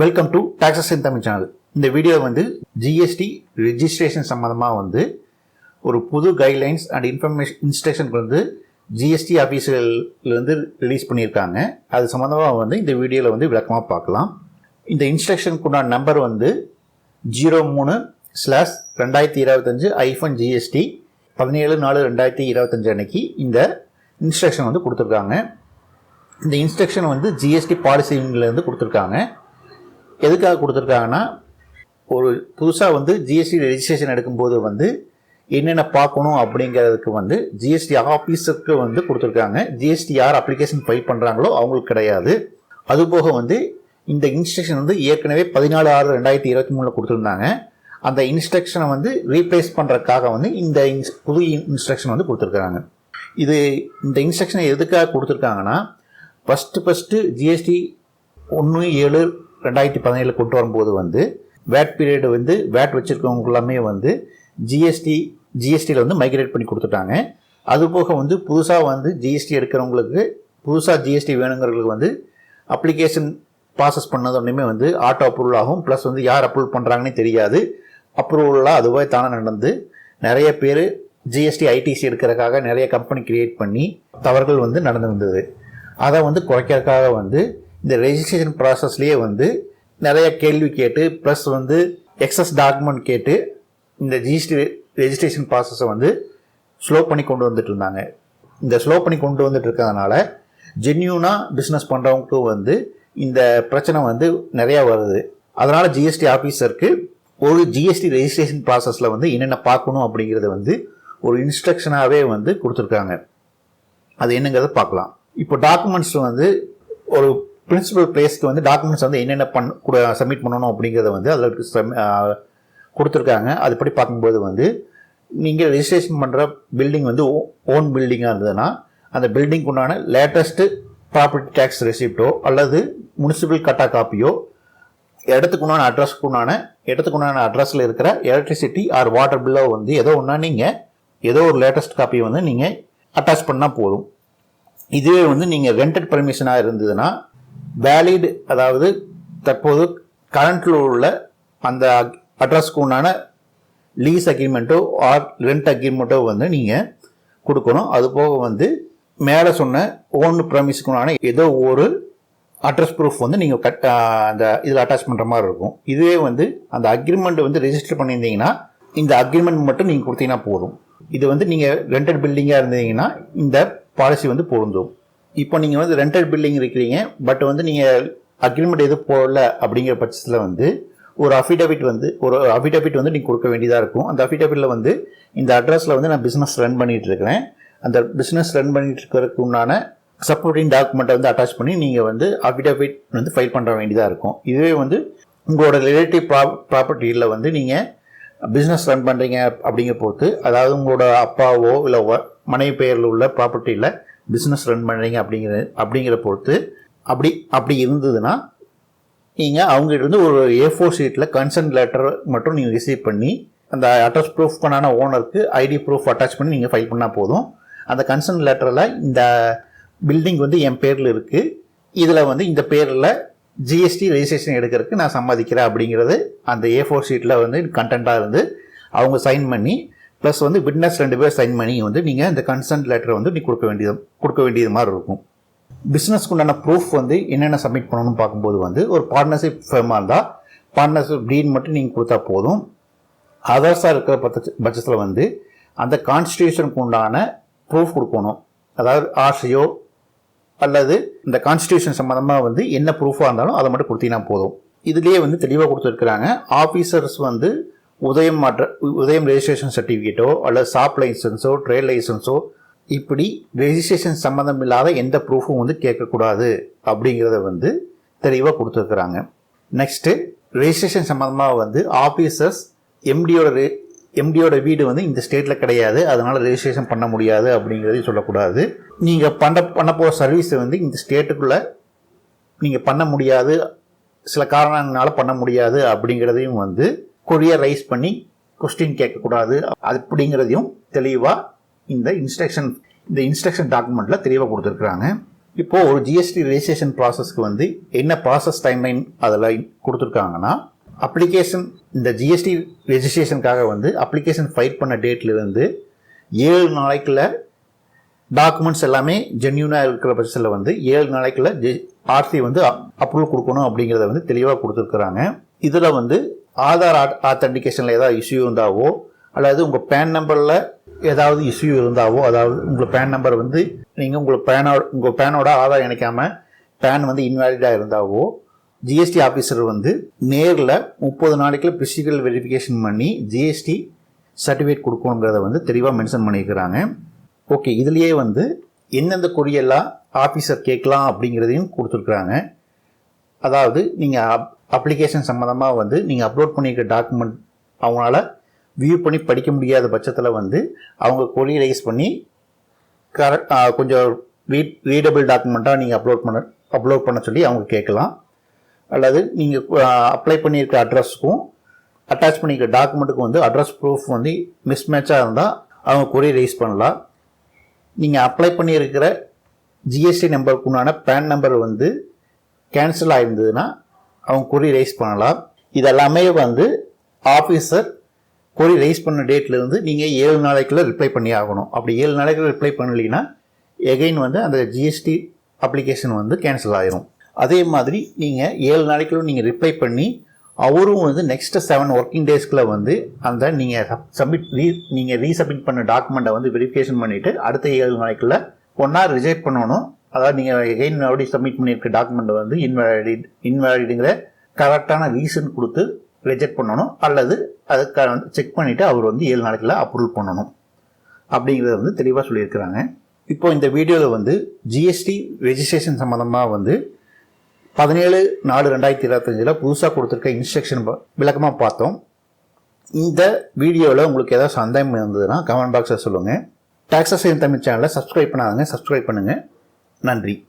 Welcome to taxes in Tamil channel இந்த video வந்து GST registration சம்மந்தமாக வந்து ஒரு புது கைட்லைன்ஸ் அண்ட் இன்ஃபர்மேஷன் இன்ஸ்ட்ரக்ஷன் வந்து ஜிஎஸ்டி ஆஃபீஸர்லேருந்து ரிலீஸ் பண்ணியிருக்காங்க. அது சம்மந்தமாக வந்து இந்த வீடியோவில் வந்து விளக்கமாக பார்க்கலாம். இந்த இன்ஸ்ட்ரக்ஷனுக்குண்டான நம்பர் வந்து ஜீரோ மூணு ஸ்லாஷ் ரெண்டாயிரத்தி இருபத்தஞ்சு ஐஃபன் ஜிஎஸ்டி பதினேழு நாலு ரெண்டாயிரத்தி இருபத்தஞ்சு அன்னைக்கு இந்த இன்ஸ்ட்ரக்ஷன் வந்து கொடுத்துருக்காங்க. இந்த இன்ஸ்ட்ரக்ஷன் வந்து ஜிஎஸ்டி பாலிசிலேருந்து கொடுத்துருக்காங்க. எதுக்காக கொடுத்துருக்காங்கன்னா ஒரு புதுசாக வந்து ஜிஎஸ்டி ரெஜிஸ்ட்ரேஷன் எடுக்கும்போது வந்து என்னென்ன பார்க்கணும் அப்படிங்கிறதுக்கு வந்து ஜிஎஸ்டி ஆஃபீஸருக்கு வந்து கொடுத்துருக்காங்க. ஜிஎஸ்டி யார் அப்ளிகேஷன் ஃபைல் பண்ணுறாங்களோ அவங்களுக்கு கிடையாது. அதுபோக வந்து இந்த இன்ஸ்ட்ரக்ஷன் வந்து ஏற்கனவே பதினாலு ஆறு ரெண்டாயிரத்தி இருபத்தி மூணில் கொடுத்துருந்தாங்க. அந்த இன்ஸ்ட்ரக்ஷனை வந்து ரீப்ளேஸ் பண்ணுறதுக்காக வந்து இந்த இன்ஸ் புது இன்ஸ்ட்ரக்ஷன் வந்து கொடுத்துருக்காங்க இது இந்த இன்ஸ்ட்ரக்ஷனை எதுக்காக கொடுத்துருக்காங்கன்னா ஃபஸ்ட்டு ஃபஸ்ட்டு ஜிஎஸ்டி ஒன்று ஏழு ரெண்டாயிரத்தி பதினேழு கொண்டு வரும்போது வந்து வேட் பீரியடு வந்து வேட் வச்சுருக்கவங்க எல்லாமே வந்து ஜிஎஸ்டி ஜிஎஸ்டியில் வந்து மைக்ரேட் பண்ணி கொடுத்துட்டாங்க. அதுபோக வந்து புதுசாக வந்து ஜிஎஸ்டி எடுக்கிறவங்களுக்கு புதுசாக ஜிஎஸ்டி வேணுங்கிறவங்களுக்கு வந்து அப்ளிகேஷன் ப்ராசஸ் பண்ணதோடனே வந்து ஆட்டோ அப்ரூவல் ஆகும். ப்ளஸ் வந்து யார் அப்ரூவல் பண்ணுறாங்கன்னே தெரியாது. அப்ரூவலாக அதுவே தானே நடந்து நிறைய பேர் ஜிஎஸ்டி ஐடிசி எடுக்கிறதுக்காக நிறைய கம்பெனி கிரியேட் பண்ணி தவறுகள் வந்து நடந்து வந்தது. அதை வந்து குறைக்கிறதுக்காக வந்து இந்த ரெஜிஸ்ட்ரேஷன் ப்ராசஸ்லேயே வந்து நிறைய கேள்வி கேட்டு ப்ளஸ் வந்து எக்ஸஸ் டாக்குமெண்ட் கேட்டு இந்த ஜிஎஸ்டி ரெஜிஸ்ட்ரேஷன் ப்ராசஸை வந்து ஸ்லோ பண்ணி கொண்டு வந்துட்டு இருந்தாங்க. இந்த ஸ்லோ பண்ணி கொண்டு வந்துட்டு இருக்கிறதுனால ஜென்யூனாக பிஸ்னஸ் பண்ணுறவங்களுக்கும் வந்து இந்த பிரச்சனை வந்து நிறையா வருது. அதனால் ஜிஎஸ்டி ஆஃபீஸருக்கு ஒரு ஜிஎஸ்டி ரெஜிஸ்ட்ரேஷன் ப்ராசஸில் வந்து என்னென்ன பார்க்கணும் அப்படிங்கிறத வந்து ஒரு இன்ஸ்ட்ரக்ஷனாகவே வந்து கொடுத்துருக்காங்க. அது என்னங்கிறத பார்க்கலாம். இப்போ டாக்குமெண்ட்ஸ் வந்து ஒரு பிரின்சிபல் பிளேஸ்க்கு வந்து டாக்குமெண்ட்ஸ் வந்து என்னென்ன பண் கூட சப்மிட் பண்ணணும் அப்படிங்கிறத வந்து அதில் கொடுத்துருக்காங்க. அதுபடி பார்க்கும்போது வந்து நீங்கள் ரிஜிஸ்ட்ரேஷன் பண்ணுற பில்டிங் வந்து ஓன் பில்டிங்காக இருந்ததுன்னா அந்த பில்டிங்க்கு உண்டான லேட்டஸ்ட்டு ப்ராப்பர்ட்டி டேக்ஸ் ரெசிப்டோ அல்லது முனிசிபல் கட்டா காப்பியோ இடத்துக்கு உண்டான அட்ரஸ்க்கு உண்டான இடத்துக்கு உண்டான அட்ரஸில் இருக்கிற எலக்ட்ரிசிட்டி ஆர் வாட்டர் பில்லோ வந்து ஏதோ ஒன்றா நீங்கள் ஏதோ ஒரு லேட்டஸ்ட் காப்பியை வந்து நீங்கள் அட்டாச் பண்ணால் போதும். இதுவே வந்து நீங்கள் ரெண்டட் பர்மிஷனாக இருந்ததுன்னா வேலிட் அதாவது தற்போது கரண்ட்டில் உள்ள அந்த அட்ரஸ்க்கு உண்டான லீஸ் அக்ரிமெண்ட்டோ ஆர் ரெண்ட் அக்ரிமெண்ட்டோ வந்து நீங்கள் கொடுக்கணும். அது போக வந்து மேலே சொன்ன ஓன் ப்ரமிஸ்க்குனான ஏதோ ஒரு அட்ரஸ் ப்ரூஃப் வந்து நீங்கள் கட் அந்த இதில் அட்டாச் பண்ணுற மாதிரி இருக்கும். இதுவே வந்து அந்த அக்ரிமெண்ட் வந்து ரெஜிஸ்டர் பண்ணியிருந்தீங்கன்னா இந்த அக்ரிமெண்ட் மட்டும் நீங்கள் கொடுத்தீங்கன்னா போதும். இது வந்து நீங்கள் ரெண்டட் பில்டிங்காக இருந்தீங்கன்னா இந்த பாலிசி வந்து பொருந்தும். இப்போ நீங்கள் வந்து ரெண்டட் பில்டிங் இருக்கிறீங்க பட் வந்து நீங்கள் அக்ரிமெண்ட் எதுவும் போடல அப்படிங்கிற பட்சத்தில் வந்து ஒரு அஃபிடவிட் வந்து ஒரு அஃபிடவிட் வந்து நீங்கள் கொடுக்க வேண்டியதாக இருக்கும். அந்த அஃபிடவிட்டில் வந்து இந்த அட்ரஸில் வந்து நான் பிஸ்னஸ் ரன் பண்ணிகிட்டு இருக்கிறேன். அந்த பிஸ்னஸ் ரன் பண்ணிகிட்டு இருக்கிறதுக்கு உண்டான சப்போர்ட்டிங் டாக்குமெண்ட்டை வந்து அட்டாச் பண்ணி நீங்கள் வந்து அஃபிடவிட் வந்து ஃபைல் பண்ணுற வேண்டியதாக இருக்கும். இதுவே வந்து உங்களோட ரிலேட்டிவ் ப்ரா ப்ராப்பர்ட்டியில் வந்து நீங்கள் பிஸ்னஸ் ரன் பண்ணுறீங்க அப்படிங்கிற பொறுத்து அதாவது உங்களோட அப்பாவோ இல்லை மனைவி பெயரில் உள்ள ப்ராப்பர்ட்டியில் பிஸ்னஸ் ரன் பண்ணுறீங்க அப்படிங்கிற அப்படிங்கிற பொறுத்து அப்படி அப்படி இருந்ததுன்னா நீங்கள் அவங்ககிட்ட இருந்து ஒரு ஏ ஃபோர் ஷீட்டில் கன்சர்ன் லெட்டர் மட்டும் நீங்கள் ரிசீவ் பண்ணி அந்த அட்ரஸ் ப்ரூஃப் பண்ணான ஓனருக்கு ஐடி ப்ரூஃப் அட்டாச் பண்ணி நீங்கள் ஃபைல் பண்ணால் போதும். அந்த கன்சர்ன் லெட்டரில் இந்த பில்டிங் வந்து என் பேரில் இருக்குது இதில் வந்து இந்த பேரில் ஜிஎஸ்டி ரெஜிஸ்ட்ரேஷன் எடுக்கிறதுக்கு நான் சம்மதிக்கிறேன் அப்படிங்கிறது அந்த ஏ ஃபோர் ஷீட்டில் வந்து கண்டென்ட்டாக இருந்து அவங்க சைன் பண்ணி ப்ளஸ் வந்து விட்னஸ் ரெண்டு பேர் சைன் பண்ணி வந்து நீங்கள் இந்த கன்சன்ட் லெட்டரை வந்து நீ கொடுக்க வேண்டியது கொடுக்க வேண்டியது மாதிரி இருக்கும். பிஸ்னஸ்க்கு உண்டான ப்ரூஃப் வந்து என்னென்ன சப்மிட் பண்ணணும்னு பார்க்கும்போது வந்து ஒரு பார்ட்னர்ஷிப் ஃபேமாக இருந்தால் பார்ட்னர்ஷிப் டீன் மட்டும் நீங்கள் கொடுத்தா போதும். அதர்ஸாக இருக்கிற பட்ச பட்சத்தில் வந்து அந்த கான்ஸ்டியூஷனுக்கு உண்டான ப்ரூஃப் கொடுக்கணும். அதாவது ஆசையோ அல்லது இந்த கான்ஸ்டியூஷன் சம்மந்தமாக வந்து என்ன ப்ரூஃபாக இருந்தாலும் அதை மட்டும் கொடுத்தீங்கன்னா போதும். இதுலேயே வந்து தெளிவாக கொடுத்துருக்குறாங்க. ஆஃபீஸர்ஸ் வந்து உதயம் மாற்ற உதயம் ரெஜிஸ்ட்ரேஷன் சர்டிஃபிகேட்டோ அல்லது ஷாப் லைசன்ஸோ ட்ரேட் லைசன்ஸோ இப்படி ரெஜிஸ்ட்ரேஷன் சம்மந்தம் இல்லாத எந்த ப்ரூஃபும் வந்து கேட்கக்கூடாது அப்படிங்கிறத வந்து தெளிவாக கொடுத்துருக்குறாங்க. நெக்ஸ்ட்டு ரெஜிஸ்ட்ரேஷன் சம்மந்தமாக வந்து ஆஃபீஸர்ஸ் எம்டியோட ரே எம்டியோட வீடு வந்து இந்த ஸ்டேட்டில் கிடையாது. அதனால் ரெஜிஸ்ட்ரேஷன் பண்ண முடியாது அப்படிங்கிறதையும் சொல்லக்கூடாது. நீங்கள் பண்ண பண்ண போகிற சர்வீஸை வந்து இந்த ஸ்டேட்டுக்குள்ளே நீங்கள் பண்ண முடியாது. சில காரணங்களால் பண்ண முடியாது அப்படிங்கிறதையும் வந்து கொரியர் ரைஸ் பண்ணி கொஸ்டின் கேட்கக்கூடாது. அப்படிங்கிறதையும் தெளிவாக இந்த இன்ஸ்ட்ரக்ஷன் இந்த இன்ஸ்ட்ரக்ஷன் டாக்குமெண்ட்டில் தெளிவாக கொடுத்துருக்குறாங்க. இப்போது ஒரு ஜிஎஸ்டி ரெஜிஸ்ட்ரேஷன் ப்ராசஸ்க்கு வந்து என்ன ப்ராசஸ் டைம்லைன் அதில் கொடுத்துருக்காங்கன்னா அப்ளிகேஷன் இந்த ஜிஎஸ்டி ரெஜிஸ்ட்ரேஷனுக்காக வந்து அப்ளிகேஷன் ஃபைல் பண்ண டேட்லேருந்து ஏழு நாளைக்குள்ள டாக்குமெண்ட்ஸ் எல்லாமே ஜென்யூனாக இருக்கிற பட்சத்தில் வந்து ஏழு நாளைக்குள்ள ஜி ஆர்சி வந்து அப்ரூவல் கொடுக்கணும் அப்படிங்கிறத வந்து தெளிவாக கொடுத்துருக்குறாங்க. இதில் வந்து ஆதார் ஆத்தன்டிகேஷனில் ஏதாவது இஷ்யூ இருந்தாவோ அல்லது உங்கள் பேன் நம்பரில் ஏதாவது இஷ்யூ இருந்தாவோ அதாவது உங்கள் பேன் நம்பர் வந்து நீங்கள் உங்கள் பேனோட உங்கள் பேனோட ஆதார் இணைக்காமல் பேன் வந்து இன்வேலிடாக இருந்தாவோ ஜிஎஸ்டி ஆஃபீஸர் வந்து நேரில் முப்பது நாளைக்குள்ள ஃபிசிக்கல் வெரிஃபிகேஷன் பண்ணி ஜிஎஸ்டி சர்டிஃபிகேட் கொடுக்கணுங்கிறத வந்து தெளிவாக மென்ஷன் பண்ணியிருக்கிறாங்க. ஓகே இதுலேயே வந்து எந்தெந்த கொரியெல்லாம் ஆஃபீஸர் கேட்கலாம் அப்படிங்கிறதையும் கொடுத்துருக்குறாங்க. அதாவது நீங்கள் அப் அப்ளிகேஷன் சம்மந்தமாக வந்து நீங்கள் அப்லோட் பண்ணியிருக்க டாக்குமெண்ட் அவங்களால வியூ பண்ணி படிக்க முடியாத பட்சத்தில் வந்து அவங்க கொரியரைஸ் பண்ணி கரெக்ட் கொஞ்சம் ரீட் ரீடபிள் டாக்குமெண்ட்டாக நீங்கள் அப்லோட் பண்ண அப்லோட் பண்ண சொல்லி அவங்க கேட்கலாம். அல்லது நீங்கள் அப்ளை பண்ணியிருக்க அட்ரஸ்க்கும் அட்டாச் பண்ணியிருக்க டாக்குமெண்ட்டுக்கும் வந்து அட்ரஸ் ப்ரூஃப் வந்து மிஸ்மேட்சாக இருந்தால் அவங்க கொரி ரைஸ் பண்ணலாம் நீங்கள் அப்ளை பண்ணியிருக்கிற ஜிஎஸ்டி நம்பருக்கு உண்டான பேன் நம்பர் வந்து கேன்சல் ஆயிருந்ததுன்னா அவங்க கொரி ரைஸ் பண்ணலாம். இதெல்லாமே வந்து ஆஃபீஸர் கொரி ரைஸ் பண்ண டேட்லேருந்து நீங்கள் ஏழு நாளைக்குள்ளே ரிப்ளை பண்ணி ஆகணும். அப்படி ஏழு நாளைக்குள்ள ரிப்ளை பண்ணலைன்னா எகைன் வந்து அந்த ஜிஎஸ்டி அப்ளிகேஷன் வந்து கேன்சல் ஆயிரும். அதே மாதிரி நீங்கள் ஏழு நாளைக்குள்ள நீங்கள் ரிப்ளை பண்ணி அவரும் வந்து நெக்ஸ்ட்டு செவன் ஒர்க்கிங் டேஸ்க்குள்ளே வந்து அந்த நீங்கள் சப்மிட் ரீ நீங்கள் ரீசப்மிட் பண்ண டாக்குமெண்ட்டை வந்து வெரிஃபிகேஷன் பண்ணிவிட்டு அடுத்த ஏழு நாளைக்குள்ளே ஒன்றா ரிஜெக்ட் பண்ணணும். அதாவது நீங்கள் எகைன் மறுபடியும் சப்மிட் பண்ணியிருக்க டாக்குமெண்ட்டை வந்து இன்வேலிட் இன்வேலிடுங்கிற கரெக்டான ரீசன் கொடுத்து ரிஜெக்ட் பண்ணணும். அல்லது அதுக்கு செக் பண்ணிவிட்டு அவர் வந்து ஏழு நாளைக்குள்ள அப்ரூவல் பண்ணணும். அப்படிங்கிறத வந்து தெளிவாக சொல்லியிருக்கிறாங்க. இப்போ இந்த வீடியோவில் வந்து ஜிஎஸ்டி ரெஜிஸ்ட்ரேஷன் சம்மந்தமாக வந்து பதினேழு நாலு ரெண்டாயிரத்தி இருபத்தஞ்சில் புதுசாக கொடுத்துருக்க இன்ஸ்ட்ரக்ஷன் விளக்கமாக பார்த்தோம். இந்த வீடியோவில் உங்களுக்கு ஏதாவது சந்தேகம் இருந்ததுன்னா கமெண்ட் பாக்ஸில் சொல்லுங்கள் டாக்ஸஸ் தமிழ் சேனலை சப்ஸ்கிரைப் பண்ணாதங்க. சப்ஸ்கிரைப் பண்ணுங்கள் நன்றி.